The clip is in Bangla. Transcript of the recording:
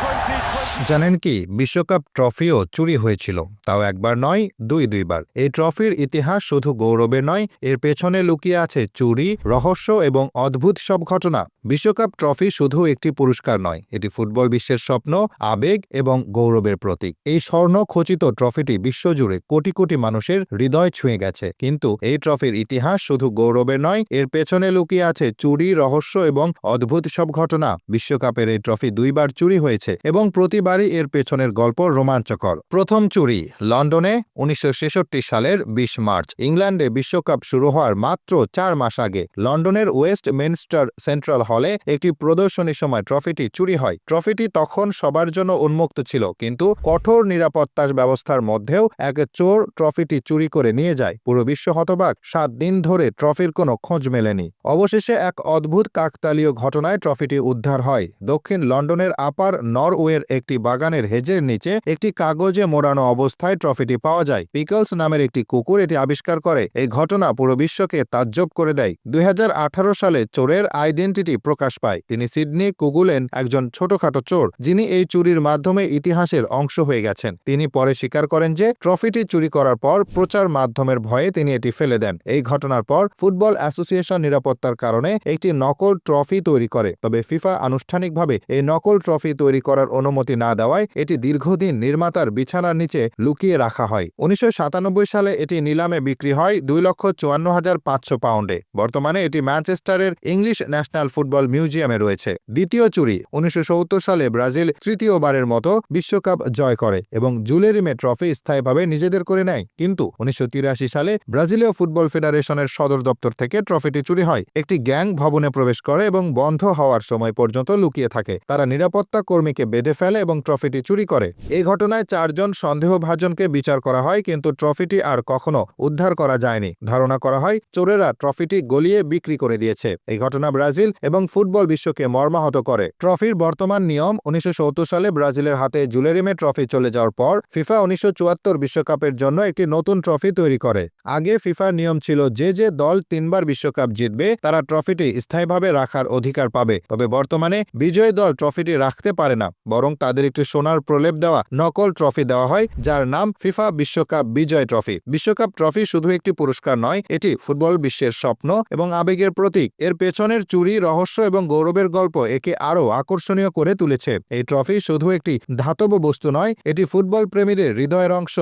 2020. জানেন কি, বিশ্বকাপ ট্রফিও চুরি হয়েছিল, তাও একবার নয়, দুই দুইবার। এই ট্রফির ইতিহাস শুধু গৌরবে নয়, এর পেছনে লুকিয়ে আছে চুরি, রহস্য এবং অদ্ভুত সব ঘটনা। বিশ্বকাপ ট্রফি শুধু একটি পুরস্কার নয়, এটি ফুটবল বিশ্বের স্বপ্ন, আবেগ এবং গৌরবের প্রতীক। এই স্বর্ণ খচিত ট্রফিটি বিশ্বজুড়ে কোটি কোটি মানুষের হৃদয় ছুঁয়ে গেছে, কিন্তু এই ট্রফির ইতিহাস শুধু গৌরবের নয়, এর পেছনে লুকিয়ে আছে চুরি, রহস্য এবং অদ্ভুত সব ঘটনা। বিশ্বকাপের এই ট্রফি দুইবার চুরি হয়েছে এবং প্রতিবারই এর পেছনের গল্প রোমাঞ্চকর। প্রথম চুরি, লন্ডনে উনিশশো সালের বিশ মার্চ। ইংল্যান্ডে বিশ্বকাপ শুরু হওয়ার মাত্র চার মাস আগে লন্ডনের ওয়েস্ট মিনস্টার সেন্ট্রাল হলে একটি প্রদর্শনীর সময় ট্রফিটি চুরি হয়। ট্রফিটি তখন সবার জন্য উন্মুক্ত ছিল, কিন্তু কঠোর নিরাপত্তা ব্যবস্থার মধ্যেও এক চোর ট্রফিটি চুরি করে নিয়ে যায়। পুরো বিশ্ব হতবাক, সাত দিন ধরে ট্রফির কোনো খোঁজ মেলেনি। অবশেষে এক অদ্ভুত কাকতালীয় ঘটনায় ট্রফিটি উদ্ধার হয়। দক্ষিণ লন্ডনের আপার নরওয়ের একটি বাগানের হেজের নিচে একটি কাগজে মোড়ানো অবস্থায় ট্রফিটি পাওয়া যায়। পিকলস নামের একটি কুকুর এটি আবিষ্কার করে। এই ঘটনা পুরো বিশ্বকে তাজ্জব করে দেয়। দুই সালে চোরের আইডেন্টিটি প্রকাশ পায়। তিনি সিডনি কুগুলেন একজন ছোটখাটো চোর, যিনি এই চুরির মাধ্যমে ইতিহাসের অংশ হয়ে গেছেন। তিনি পরে স্বীকার করেন যে, ট্রফিটি চুরি করার পর প্রচার মাধ্যমের ভয়ে তিনি এটি ফেলে দেন। এই ঘটনার পর ফুটবল অ্যাসোসিয়েশন নিরাপত্তার কারণে একটি নকল ট্রফি তৈরি করে। তবে ফিফা আনুষ্ঠানিকভাবে এই নকল ট্রফি তৈরি করার অনুমতি না দেওয়ায় এটি দীর্ঘদিন নির্মাতার বিছানার নিচে লুকিয়ে রাখা হয়। উনিশশো সালে এটি নিলামে বিক্রি হয় দুই লক্ষ চুয়ান্ন হাজার পাঁচশো পাউন্ডে। বর্তমানে এটি ম্যানচেস্টারের ইংলিশ ন্যাশনাল ফুটবল মিউজিয়ামে রয়েছে। দ্বিতীয় চুরি উনিশশো সালে ব্রাজিল তৃতীয়বারের মতো বিশ্বকাপ জয় করে এবং জুলেরিমে ট্রফি স্থায়ীভাবে নিজেদের করে নেয়। কিন্তু উনিশশো তিরাশি সালে ব্রাজিলীয় ফুটবল ফেডারেশনের সদর দপ্তর থেকে ট্রফিটি চুরি হয়। একটি গ্যাং ভবনে প্রবেশ করে এবং বন্ধ হওয়ার সময় পর্যন্ত লুকিয়ে থাকে। তারা নিরাপত্তা কর্মীকে বেঁধে ফেলে এবং ট্রফিটি চুরি করে। এই ঘটনায় চারজন সন্দেহভাজনকে বিচার করা হয়, কিন্তু ট্রফিটি আর কখনো উদ্ধার করা যায়নি। ধারণা করা হয়, চোরেরা ট্রফিটি গলিয়ে বিক্রি করে দিয়েছে। এই ঘটনা ব্রাজিল এবং ফুটবল বিশ্বকে মর্মাহত করে। ট্রফির বর্তমান নিয়ম, উনিশশো সত্তর সালে ব্রাজিলের হাতে জুলেরিমে ট্রফি চলে যাওয়ার পর ফিফা উনিশশো বিশ্বকাপের জন্য একটি নতুন ট্রফি তৈরি করে। আগে ফিফার নিয়ম ছিল যে যে দল তিনবার বিশ্বকাপ জিতবে, তারা ট্রফিটি স্থায়ীভাবে রাখার অধিকার পাবে। তবে বর্তমানে বিজয়ী দল ট্রফিটি রাখতে পারে না। বরং তাদের একটি সোনার প্রলেপ দেওয়া, নকল ট্রফি দেওয়া হয়, যার নাম ফিফা বিশ্বকাপ বিজয় ট্রফি। বিশ্বকাপ ট্রফি শুধু একটি পুরস্কার নয়, এটি ফুটবল বিশ্বের স্বপ্ন এবং আবেগের প্রতীক। এর পেছনের চুরি, রহস্য এবং গৌরবের গল্প একে আরও আকর্ষণীয় করে তুলেছে। এই ট্রফি শুধু একটি ধাতব বস্তু নয়, এটি ফুটবল প্রেমীদের হৃদয়ের অংশ।